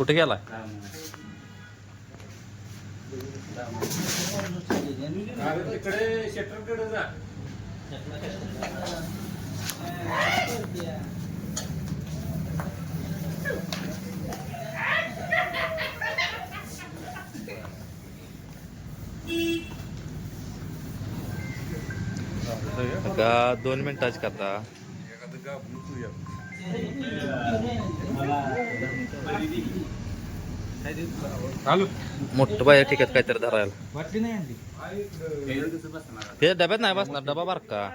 कुठे गेला? का दोन मिनिटाची कथा चालू मोठं बाया ठीक आहे काहीतरी धरायला. वाटली नाही हे डब्यात नाही बसणार डबा बार का?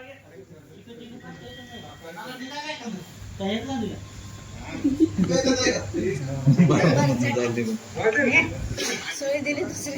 सोय दिली दुसरी.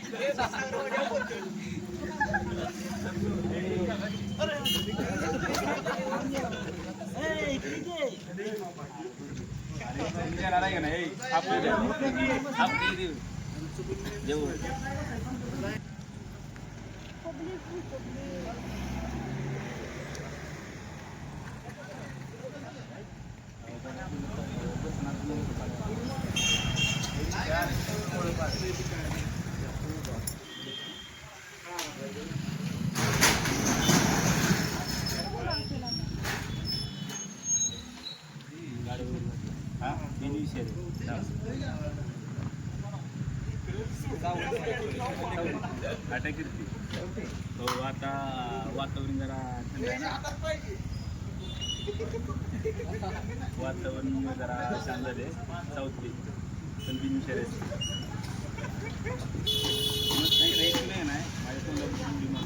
જેવું हो आता वातावरण जरा आहे ना. वातावरण जरा शांत झाले साऊथली पण बिन आहे नाही नाही नाही नाही माझ्या तोंडात बिमार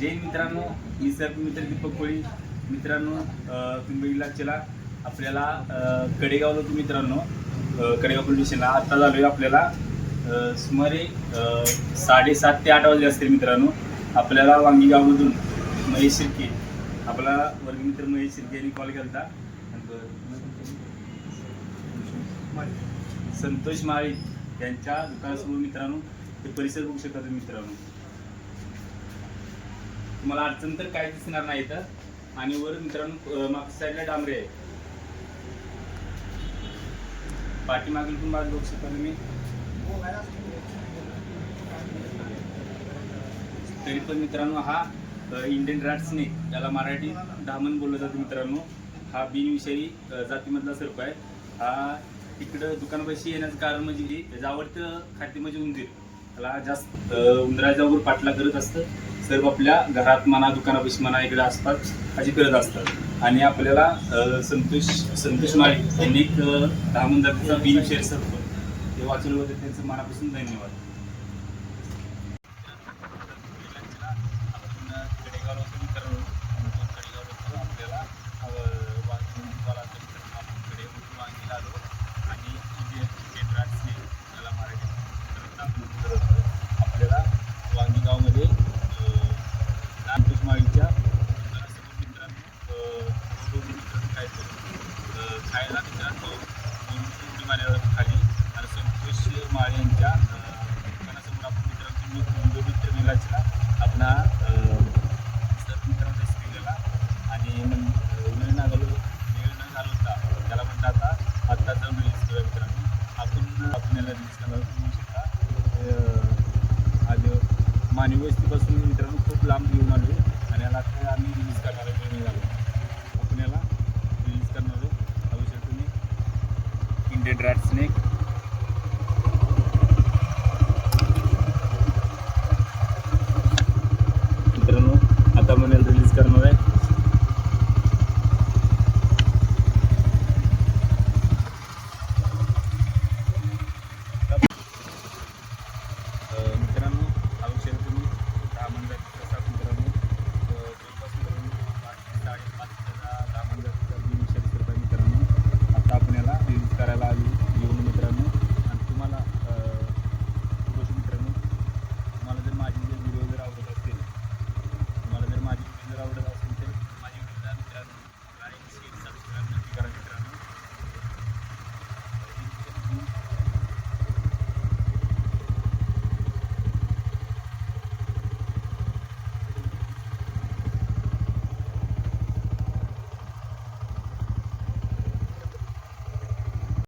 ना जय मित्रांनो मी सर मित्र दीपक कोळी. मित्रांनो अं, तुम्ही चला आपल्याला कडेगावला होतो मित्रांनो कडेगाव पोलीस स्टेशनला. आता झालोय आपल्याला सुमारे साडेसात ते आठ वाजले असतील मित्रांनो. आपल्याला वांगीगावमधून महेश शिर्के. आपला वर्गमित्र महेश शिर्के यांनी कॉल केला संतोष माळी यांच्या दुकानासमोर मित्रांनो ते परिसर बघू शकता तुम्ही मित्रांनो. तुम्हाला अडचण तर काय दिसणार नाही इथं. आणि वर मित्रांनो मागच्या साईडला डांबरे आहे पाठीमागील पण बाजू बघू शकता तुम्ही. तरी पण मित्रांनो हा इंडियन रॅट स्नेक याला मराठी धामण बोललं जातं मित्रांनो हा बिनविषारी जातीमधला सर्प आहे. हा इकडं दुकानापाशी येण्याचं कारण म्हणजे की त्याचं आवडतं खाद्य म्हणजे उंदीर. त्याला जास्त अं, उंदराच्या वर पाठला करत असतं. सर्व आपल्या घरात म्हणा दुकानापाशी म्हणा इकडे असतात अशी करत असतात. आणि आपल्याला संतोष संतोष माळी यांनी एक दहा धामण जातीचा शेअर सरतो ते वाचून होतं त्यांचं मनापासून धन्यवाद. खायला तर तो उडी मारायला खाली. आणि संतोष माळे यांच्या दुकानासमोर आपण मित्रांनो मित्र मेलाच्या आपण मित्रांचा स्त्रीला आणि वेळ न घालू वेळ न घालवता त्याला म्हणता आता आत्ता जाऊन मिळेल सगळ्या मित्रांनो. आपण आपल्याला याला रिलीज करायला म्हणू शकता आज मानवी वस्तीपासून मित्रांनो खूप लांब घेऊन आलो आणि याला आम्ही रिलीज करायला वेळ मिळालो इंडियन रॅट स्नेक